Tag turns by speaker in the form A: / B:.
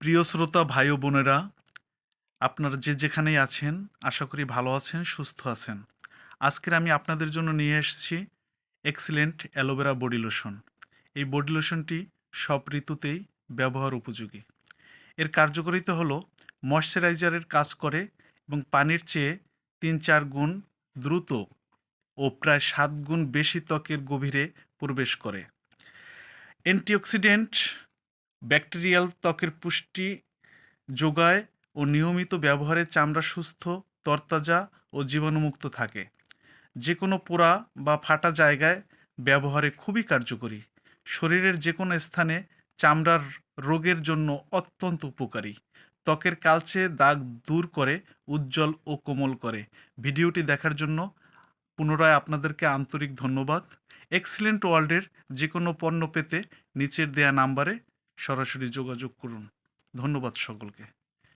A: প্রিয় শ্রোতা, ভাই ও বোনেরা, আপনারা যে যেখানেই আছেন, আশা করি ভালো আছেন, সুস্থ আছেন। আজকের আমি আপনাদের জন্য নিয়ে এসেছি excellent aloe vera body lotion এই বডি লোশনটি সব ঋতুতেই ব্যবহার উপযোগী। এর কার্যকারিতা হলো ময়শ্চারাইজারের কাজ করে এবং পানির চেয়ে তিন চার গুণ দ্রুত ও প্রায় সাত গুণ বেশি ত্বকের গভীরে প্রবেশ করে। অ্যান্টিঅক্সিডেন্ট ব্যাকটেরিয়াল ত্বকের পুষ্টি যোগায় ও নিয়মিত ব্যবহারে চামড়া সুস্থ, তরতাজা ও জীবাণুমুক্ত থাকে। যে কোনো পোড়া বা ফাটা জায়গায় ব্যবহারে খুবই কার্যকরী। শরীরের যে কোনো স্থানে চামড়ার রোগের জন্য অত্যন্ত উপকারী। ত্বকের কালচে দাগ দূর করে, উজ্জ্বল ও কোমল করে। ভিডিওটি দেখার জন্য পুনরায় আপনাদেরকে আন্তরিক ধন্যবাদ। এক্সিলেন্ট ওয়ার্ল্ডের যে কোনো পণ্য পেতে নিচের দেয়া নাম্বারে সরাসরি যোগাযোগ করুন। ধন্যবাদ সকলকে।